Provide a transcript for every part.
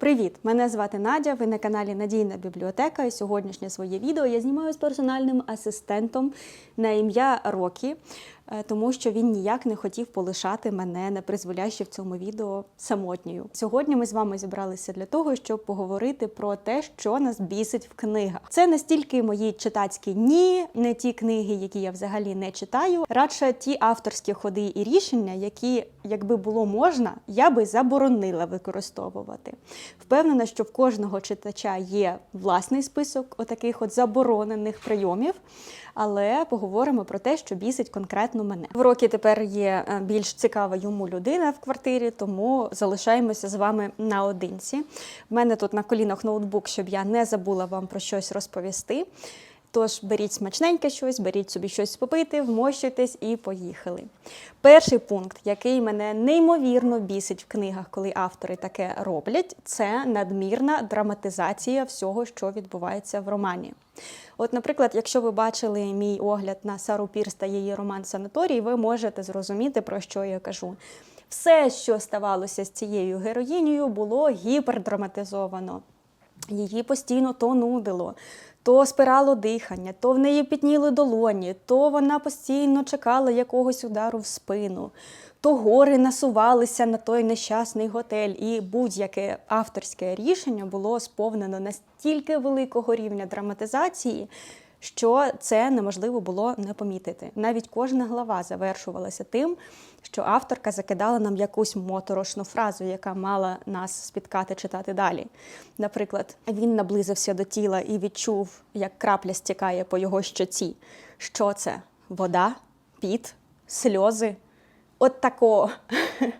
Привіт! Мене звати Надя. Ви на каналі Надійна бібліотека. І сьогоднішнє своє відео я знімаю з персональним асистентом на ім'я Рокі, тому що він ніяк не хотів полишати мене на призволяще в цьому відео самотньою. Сьогодні ми з вами зібралися для того, щоб поговорити про те, що нас бісить в книгах. Це не стільки мої читацькі ні, не ті книги, які я взагалі не читаю, радше ті авторські ходи і рішення, які, якби було можна, я би заборонила використовувати. Впевнена, що в кожного читача є власний список отаких от заборонених прийомів. Але поговоримо про те, що бісить конкретно мене. В рокі тепер є е, більш цікава йому людина в квартирі, тому залишаємося з вами наодинці. В мене тут на колінах ноутбук, щоб я не забула вам про щось розповісти. Тож беріть смачненьке щось, беріть собі щось попити, вмощуйтесь і поїхали. Перший пункт, який мене неймовірно бісить в книгах, коли автори таке роблять, це надмірна драматизація всього, що відбувається в романі. От, наприклад, якщо ви бачили мій огляд на Сару Пірс та її роман Санаторій, ви можете зрозуміти, про що я кажу. Все, що ставалося з цією героїнею, було гіпердраматизовано. Її постійно то нудило, то спирало дихання, то в неї пітніли долоні, то вона постійно чекала якогось удару в спину, то гори насувалися на той нещасний готель. І будь-яке авторське рішення було сповнено настільки великого рівня драматизації. Що це неможливо було не помітити. Навіть кожна глава завершувалася тим, що авторка закидала нам якусь моторошну фразу, яка мала нас спіткати читати далі. Наприклад, він наблизився до тіла і відчув, як крапля стікає по його щоці. Що це? Вода, піт, сльози? От такого.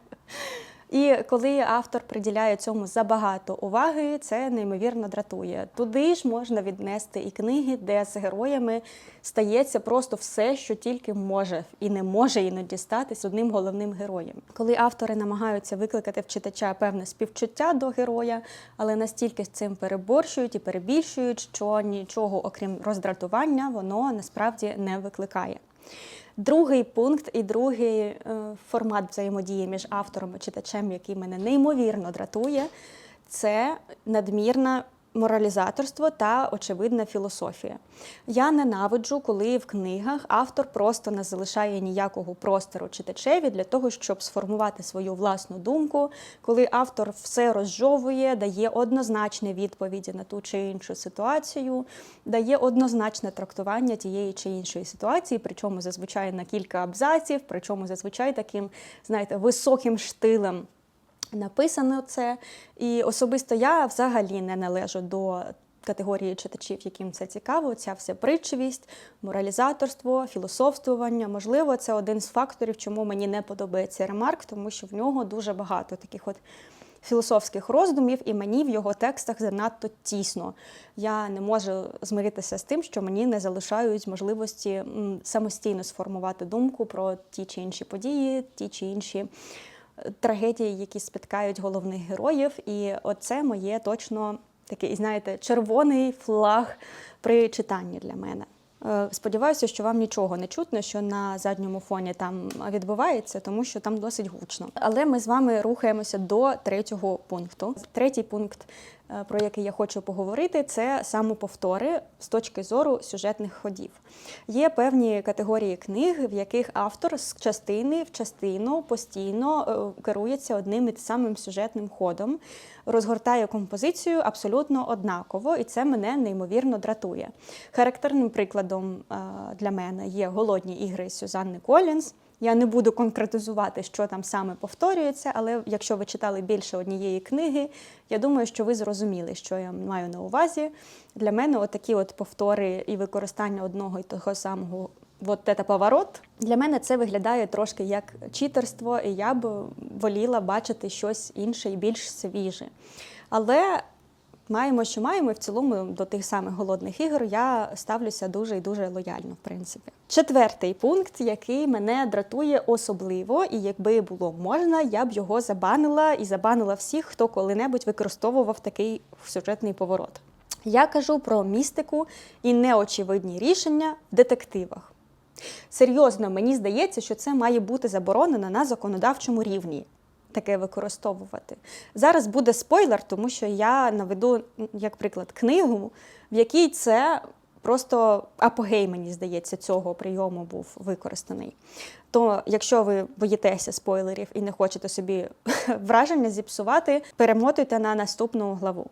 І коли автор приділяє цьому забагато уваги, це неймовірно дратує. Туди ж можна віднести і книги, де з героями стається просто все, що тільки може і не може іноді статись одним головним героєм. Коли автори намагаються викликати в читача певне співчуття до героя, але настільки з цим переборщують і перебільшують, що нічого, окрім роздратування, воно насправді не викликає. Другий пункт і другий е, формат взаємодії між автором і читачем, який мене неймовірно дратує, це надмірна моралізаторство та очевидна філософія. Я ненавиджу, коли в книгах автор просто не залишає ніякого простору читачеві для того, щоб сформувати свою власну думку, коли автор все розжовує, дає однозначні відповіді на ту чи іншу ситуацію, дає однозначне трактування тієї чи іншої ситуації, причому зазвичай на кілька абзаців, причому зазвичай таким, знаєте, високим штилем. Написано це, і особисто я взагалі не належу до категорії читачів, яким це цікаво. Ця вся притчивість, моралізаторство, філософствування. Можливо, це один з факторів, чому мені не подобається ремарк, тому що в нього дуже багато таких от філософських роздумів, і мені в його текстах занадто тісно. Я не можу змиритися з тим, що мені не залишають можливості самостійно сформувати думку про ті чи інші події, ті чи інші трагедії, які спіткають головних героїв. І оце моє точно такий, знаєте, червоний флаг при читанні для мене. Е, Сподіваюся, що вам нічого не чутно, що на задньому фоні там відбувається, тому що там досить гучно. Але ми з вами рухаємося до третього пункту. Третій пункт, про який я хочу поговорити, це самоповтори з точки зору сюжетних ходів. Є певні категорії книг, в яких автор з частини в частину постійно е, керується одним і самим сюжетним ходом, розгортає композицію абсолютно однаково, і це мене неймовірно дратує. Характерним прикладом е, для мене є голодні ігри Сюзанни Колінз. Я не буду конкретизувати, що там саме повторюється, але якщо ви читали більше однієї книги, я думаю, що ви зрозуміли, що я маю на увазі. Для мене отакі от повтори і використання одного і того самого от це поворот. Для мене це виглядає трошки як читерство, і я б воліла бачити щось інше і більш свіже. Але маємо, що маємо, і в цілому до тих самих голодних ігор я ставлюся дуже і дуже лояльно, в принципі. Четвертий пункт, який мене дратує особливо, і якби було можна, я б його забанила і забанила всіх, хто коли-небудь використовував такий сюжетний поворот. Я кажу про містику і неочевидні рішення в детективах. Серйозно, мені здається, що це має бути заборонено на законодавчому рівні. Таке використовувати. Зараз буде спойлер, тому що я наведу як приклад книгу, в якій це просто апогей, мені здається, цього прийому був використаний. То, якщо ви боїтеся спойлерів і не хочете собі враження зіпсувати, перемотуйте на наступну главу.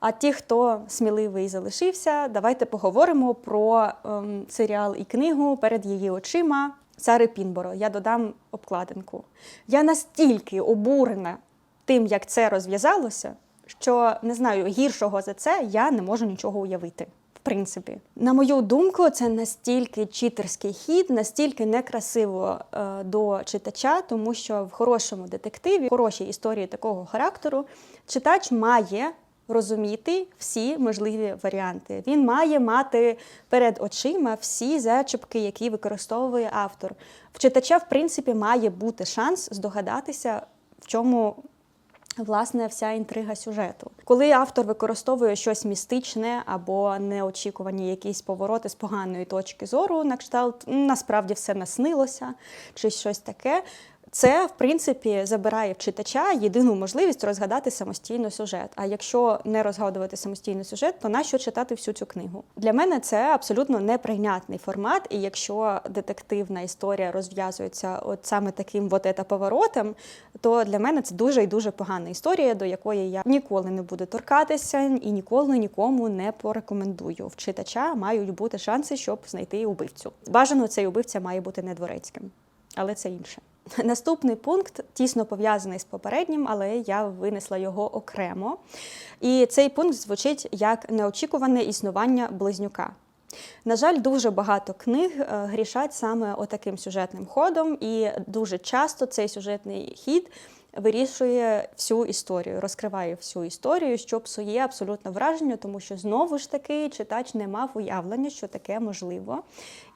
А ті, хто сміливий залишився, давайте поговоримо про ем, серіал і книгу перед її очима. Сари Пінборо. Я додам обкладинку. Я настільки обурена тим, як це розв'язалося, що не знаю, гіршого за це я не можу нічого уявити. В принципі, на мою думку, це настільки читерський хід, настільки некрасиво е, до читача, тому що в хорошому детективі, в хорошій історії такого характеру, читач має розуміти всі можливі варіанти. Він має мати перед очима всі зачіпки, які використовує автор. В читача, в принципі, має бути шанс здогадатися, в чому. Власне, вся інтрига сюжету. Коли автор використовує щось містичне або неочікувані якісь повороти з поганої точки зору, на кшталт насправді все наснилося, чи щось таке, це, в принципі, забирає в читача єдину можливість розгадати самостійно сюжет. А якщо не розгадувати самостійно сюжет, то нащо читати всю цю книгу? Для мене це абсолютно неприйнятний формат. І якщо детективна історія розв'язується от саме таким вот ета поворотом, то для мене це дуже і дуже погана історія, до якої я ніколи не буду торкатися і ніколи нікому не порекомендую. В читача мають бути шанси, щоб знайти убивцю. Бажано цей убивця має бути не дворецьким, але це інше. Наступний пункт тісно пов'язаний з попереднім, але я винесла його окремо. І цей пункт звучить як неочікуване існування близнюка. На жаль, дуже багато книг е, грішать саме отаким сюжетним ходом, і дуже часто цей сюжетний хід вирішує всю історію, розкриває всю історію, що псує абсолютно враження, тому що знову ж таки читач не мав уявлення, що таке можливо.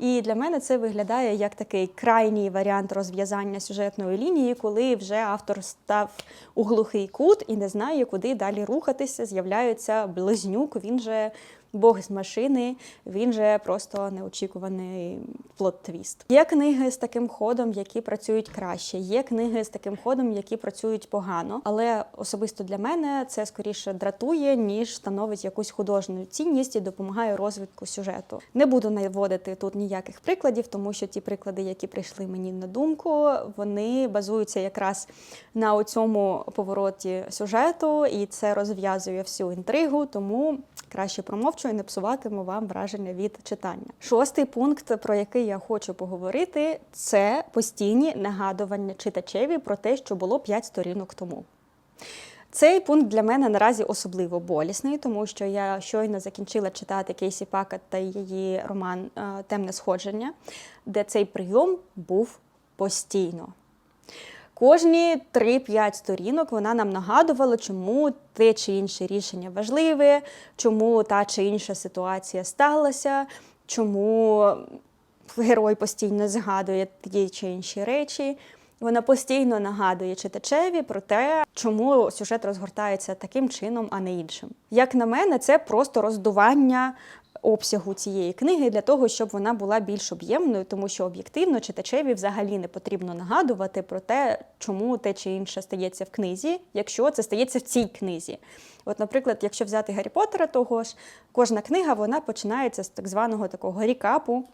І для мене це виглядає як такий крайній варіант розв'язання сюжетної лінії, коли вже автор став у глухий кут і не знає, куди далі рухатися. З'являється близнюк. Він же Бог з машини, він же просто неочікуваний плот-твіст. Є книги з таким ходом, які працюють краще. Є книги з таким ходом, які працюють погано. Але особисто для мене це скоріше дратує, ніж становить якусь художню цінність і допомагає розвитку сюжету. Не буду наводити тут ніяких прикладів, тому що ті приклади, які прийшли мені на думку, вони базуються якраз на цьому повороті сюжету, і це розв'язує всю інтригу, тому краще промовчу і не псуватиму вам враження від читання. Шостий пункт, про який я хочу поговорити, це постійні нагадування читачеві про те, що було 5 сторінок тому. Цей пункт для мене наразі особливо болісний, тому що я щойно закінчила читати Кейсі Пакет та її роман е, Темне сходження, де цей прийом був постійно. Кожні 3-5 сторінок вона нам нагадувала, чому те чи інше рішення важливе, чому та чи інша ситуація сталася, чому герой постійно згадує ті чи інші речі. Вона постійно нагадує читачеві про те, чому сюжет розгортається таким чином, а не іншим. Як на мене, це просто роздування обсягу цієї книги для того, щоб вона була більш об'ємною, тому що об'єктивно читачеві взагалі не потрібно нагадувати про те, чому те чи інше стається в книзі, якщо це стається в цій книзі. От, наприклад, якщо взяти Гаррі Поттера того ж, кожна книга вона починається з так званого такого рікапу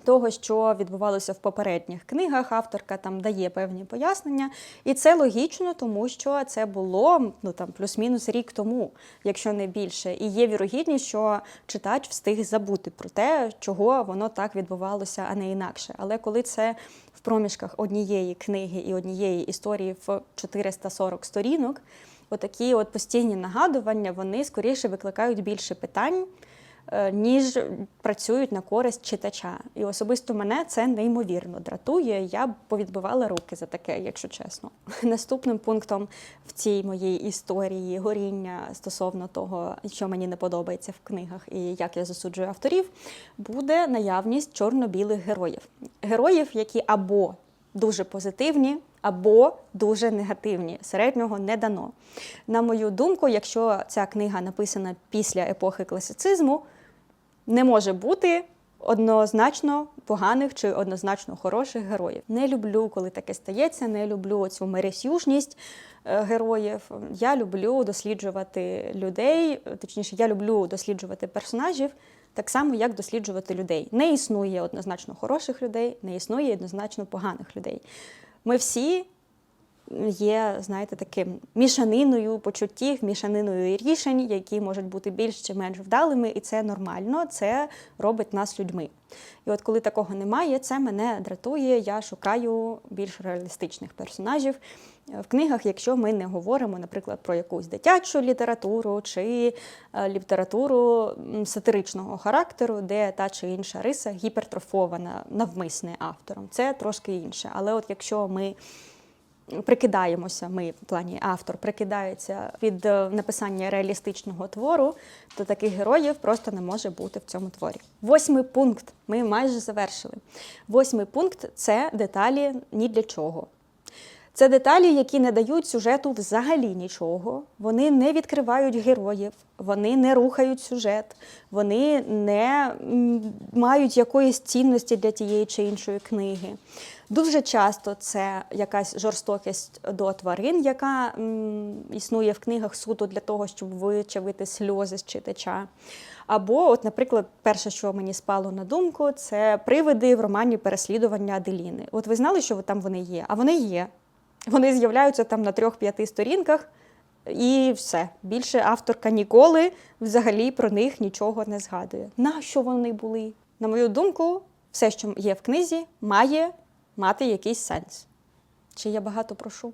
того, що відбувалося в попередніх книгах, авторка там дає певні пояснення, і це логічно, тому що це було ну там плюс-мінус рік тому, якщо не більше. І є вірогідність, що читач встиг забути про те, чого воно так відбувалося, а не інакше. Але коли це в проміжках однієї книги і однієї історії в 440 сторінок, отакі от постійні нагадування вони скоріше викликають більше питань. Е, ніж працюють на користь читача. І особисто мене це неймовірно дратує. Я б повідбивала руки за таке, якщо чесно. Наступним пунктом в цій моїй історії горіння стосовно того, що мені не подобається в книгах і як я засуджую авторів, буде наявність чорно-білих героїв. Героїв, які або дуже позитивні, або дуже негативні. Середнього не дано. На мою думку, якщо ця книга написана після епохи класицизму, не може бути однозначно поганих чи однозначно хороших героїв. Не люблю, коли таке стається, не люблю цю мересюжність е, героїв. Я люблю досліджувати людей, точніше, я люблю досліджувати персонажів. Так само, як досліджувати людей. Не існує однозначно хороших людей, не існує однозначно поганих людей. Ми всі є, знаєте, таким мішаниною почуттів, мішаниною рішень, які можуть бути більш чи менш вдалими, і це нормально, це робить нас людьми. І от коли такого немає, це мене дратує. Я шукаю більш реалістичних персонажів. В книгах, якщо ми не говоримо, наприклад, про якусь дитячу літературу чи е, літературу сатиричного характеру, де та чи інша риса гіпертрофована навмисне автором, це трошки інше. Але от якщо ми прикидаємося, ми в плані автор прикидається від е, написання реалістичного твору, то таких героїв просто не може бути в цьому творі. Восьмий пункт. Ми майже завершили. Восьмий пункт це деталі ні для чого. Це деталі, які не дають сюжету взагалі нічого. Вони не відкривають героїв, вони не рухають сюжет, вони не мають якоїсь цінності для тієї чи іншої книги. Дуже часто це якась жорстокість до тварин, яка існує в книгах суто для того, щоб вичавити сльози з читача. Або, от, наприклад, перше, що мені спало на думку, це привиди в романі переслідування Аделіни. От ви знали, що там вони є? А вони є. Вони з'являються там на трьох-п'яти сторінках, і все. Більше авторка ніколи взагалі про них нічого не згадує. Нащо вони були? На мою думку, все, що є в книзі, має мати якийсь сенс. Чи я багато прошу?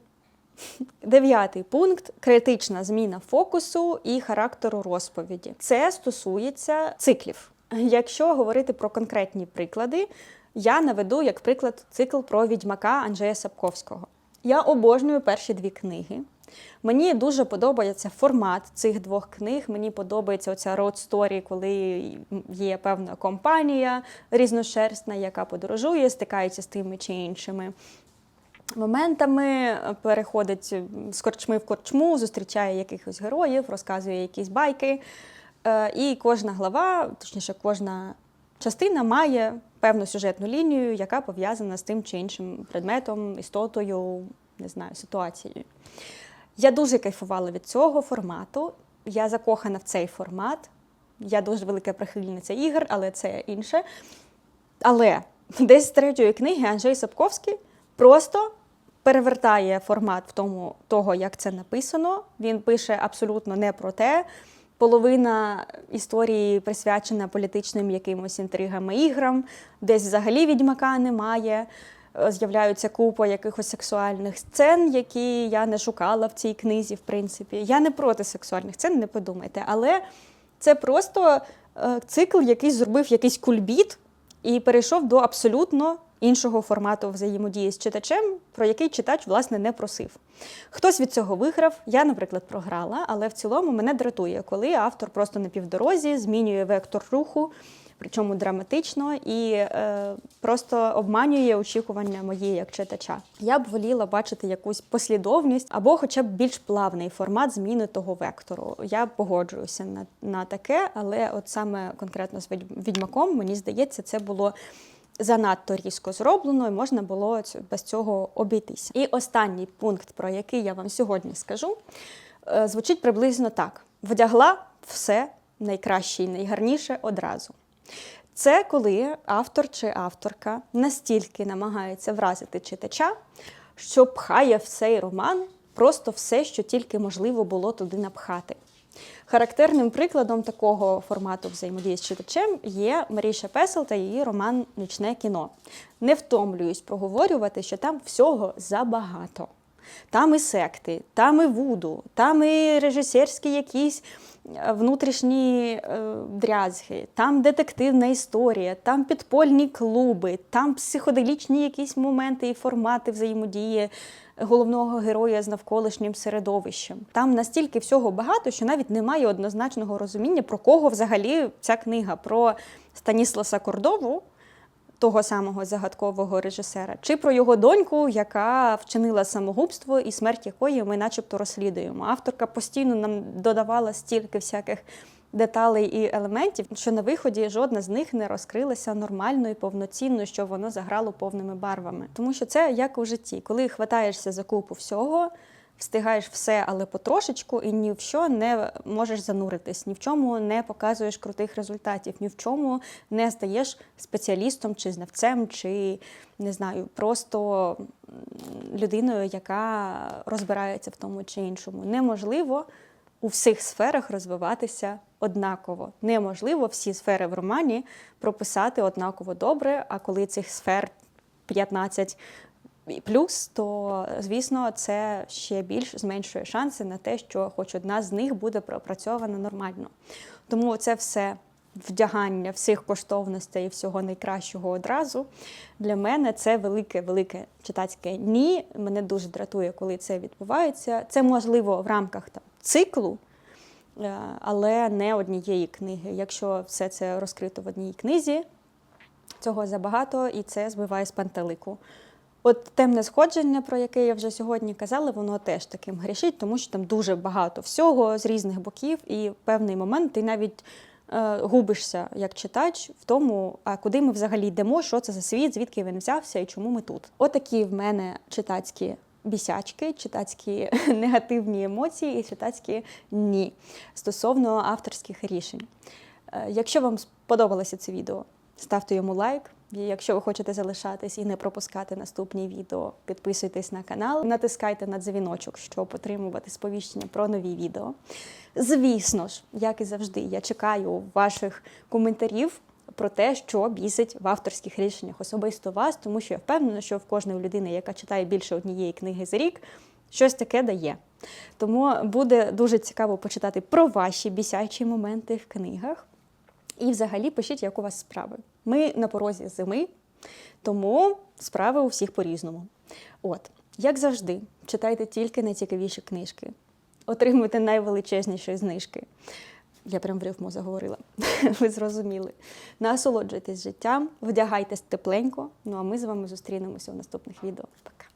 Дев'ятий пункт критична зміна фокусу і характеру розповіді. Це стосується циклів. Якщо говорити про конкретні приклади, я наведу як приклад цикл про відьмака Анджея Сапковського. Я обожнюю перші дві книги. Мені дуже подобається формат цих двох книг. Мені подобається оця road story, коли є певна компанія різношерстна, яка подорожує, стикається з тими чи іншими моментами, переходить з корчми в корчму, зустрічає якихось героїв, розказує якісь байки. Е, І кожна глава, точніше, кожна частина має певну сюжетну лінію, яка пов'язана з тим чи іншим предметом, істотою, не знаю, ситуацією. Я дуже кайфувала від цього формату. Я закохана в цей формат. Я дуже велика прихильниця ігор, але це інше. Але десь з третьої книги Анджей Сапковський просто перевертає формат в тому, того, як це написано. Він пише абсолютно не про те. Половина історії присвячена політичним якимось інтригам і іграм, десь взагалі відьмака немає. Е, З'являються купа якихось сексуальних сцен, які я не шукала в цій книзі, в принципі. Я не проти сексуальних сцен, не подумайте. Але це просто е, цикл, який зробив якийсь кульбіт і перейшов до абсолютно іншого формату взаємодії з читачем, про який читач, власне, не просив. Хтось від цього виграв, я, наприклад, програла, але в цілому мене дратує, коли автор просто на півдорозі змінює вектор руху, причому драматично, і е, просто обманює очікування мої як читача. Я б воліла бачити якусь послідовність або хоча б більш плавний формат зміни того вектору. Я погоджуюся на, на таке, але от саме конкретно з відьмаком, мені здається, це було. Занадто різко зроблено, і можна було без цього обійтися. І останній пункт, про який я вам сьогодні скажу, е, звучить приблизно так: вдягла все найкраще і найгарніше одразу. Це коли автор чи авторка настільки намагається вразити читача, що пхає в цей роман просто все, що тільки можливо було туди напхати. Характерним прикладом такого формату взаємодії з читачем є Маріша Песел та її роман Нічне кіно. Не втомлююсь проговорювати, що там всього забагато. Там і секти, там і вуду, там і режисерські якісь е, внутрішні е, дрязги, там детективна історія, там підпольні клуби, там психоделічні якісь моменти і формати взаємодії головного героя з навколишнім середовищем. Там настільки всього багато, що навіть немає однозначного розуміння, про кого взагалі ця книга про Станісласа Кордову того самого загадкового режисера, чи про його доньку, яка вчинила самогубство і смерть якої ми начебто розслідуємо. Авторка постійно нам додавала стільки всяких деталей і елементів, що на виході жодна з них не розкрилася нормально і повноцінно, що воно заграло повними барвами. Тому що це як у житті, коли хватаєшся за купу всього. Встигаєш все, але потрошечку, і ні в що не можеш зануритись, ні в чому не показуєш крутих результатів, ні в чому не стаєш спеціалістом чи знавцем, чи не знаю, просто людиною, яка розбирається в тому чи іншому. Неможливо у всіх сферах розвиватися однаково. Неможливо всі сфери в романі прописати однаково добре, а коли цих сфер 15 і плюс, то звісно, це ще більш зменшує шанси на те, що хоч одна з них буде пропрацьована нормально. Тому це все вдягання всіх коштовностей і всього найкращого одразу для мене це велике, велике читацьке ні. Мене дуже дратує, коли це відбувається. Це можливо в рамках там циклу. е, Але не однієї книги. Якщо все це розкрито в одній книзі, цього забагато і це збиває з пантелику. От темне сходження, про яке я вже сьогодні казала, воно теж таким грішить, тому що там дуже багато всього з різних боків, і в певний момент ти навіть е, губишся як читач в тому, а куди ми взагалі йдемо, що це за світ, звідки він взявся і чому ми тут. Отакі в мене читацькі бісячки, читацькі негативні емоції і читацькі ні стосовно авторських рішень. Е, Якщо вам сподобалося це відео, ставте йому лайк. І Якщо ви хочете залишатись і не пропускати наступні відео, підписуйтесь на канал, натискайте на дзвіночок, щоб отримувати сповіщення про нові відео. Звісно ж, як і завжди, я чекаю ваших коментарів про те, що бісить в авторських рішеннях особисто вас, тому що я впевнена, що в кожної людини, яка читає більше однієї книги за рік, щось таке дає. Тому буде дуже цікаво почитати про ваші бісячі моменти в книгах. І взагалі пишіть, як у вас справи. Ми на порозі зими, тому справи у всіх по-різному. От, як завжди, читайте тільки найцікавіші книжки, отримуйте найвеличезніші знижки. Я прям в рифму заговорила. Ви зрозуміли. Насолоджуйтесь життям, вдягайтесь тепленько. Ну а ми з вами зустрінемося у наступних відео. Пока.